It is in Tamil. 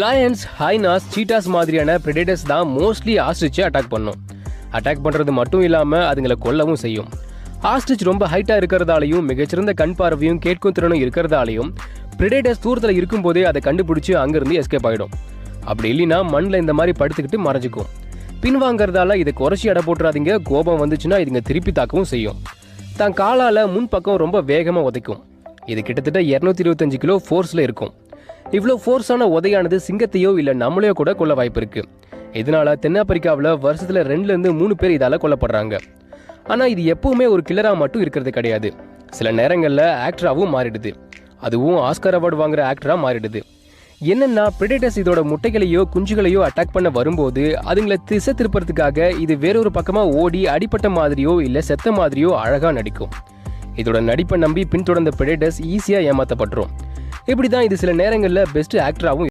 லயன்ஸ் ஹைனாஸ் சீட்டாஸ் மாதிரியான பிரெடேட்டர்ஸ் தான் மோஸ்ட்லி ஆஸ்ட்ரிச்சை அட்டாக் பண்ணும். அட்டாக் பண்ணுறது மட்டும் இல்லாமல் அதுங்களை கொல்லவும் செய்யும். ஆஸ்ட்ரிச் ரொம்ப ஹைட்டாக இருக்கிறதாலையும் மிகச்சிறந்த கண் பார்வையும் கேட்கும் திறனும் இருக்கிறதாலையும் பிரிடேட்டர்ஸ் தூரத்தில் இருக்கும்போதே அதை கண்டுபிடிச்சி அங்கேருந்து எஸ்கேப் ஆகிடும் அப்படி இல்லைன்னா மண்ணில் இந்த மாதிரி படுத்துக்கிட்டு மறைஞ்சிக்கும். பின்வாங்கிறதால இதை குறைச்சி எடை போட்டுறாதீங்க. கோபம் வந்துச்சுன்னா இதுங்க திருப்பி தாக்கவும் செய்யும். தான் காலால் முன்பக்கம் ரொம்ப வேகமாக உதைக்கும். இது கிட்டத்தட்ட இரநூத்தி இருபத்தஞ்சு கிலோ ஃபோர்ஸில் இருக்கும். இவ்வளோ ஃபோர்ஸான உதையானது சிங்கத்தையோ இல்லை நம்மளையோ கூட கொல்ல வாய்ப்பு இருக்கு இதனால தென்னாப்பிரிக்காவில் வருஷத்தில் ரெண்டுலேருந்து மூணு பேர் இதால் கொல்லப்படுறாங்க. ஆனால் இது எப்பவுமே ஒரு கில்லராக மட்டும் இருக்கிறது கிடையாது. சில நேரங்களில் ஆக்டராகவும் மாறிடுது. அதுவும் ஆஸ்கர் அவார்டு வாங்குற ஆக்டராக மாறிடுது. என்னென்னா பிரிடேட்டர்ஸ் இதோட முட்டைகளையோ குஞ்சுகளையோ அட்டாக் பண்ண வரும்போது அதுங்களை திசை திருப்பறதுக்காக இது வேறொரு பக்கமாக ஓடி அடிப்பட்ட மாதிரியோ இல்லை செத்த மாதிரியோ அழகாக நடிக்கும். இதோட நடிப்பை நம்பி பின்தொடர்ந்த பிரிடேட்டர்ஸ் ஈஸியாக ஏமாற்றப்பட்டுரும் இப்படி தான் இது சில நேரங்களில் பெஸ்ட் ஆக்டராகவும்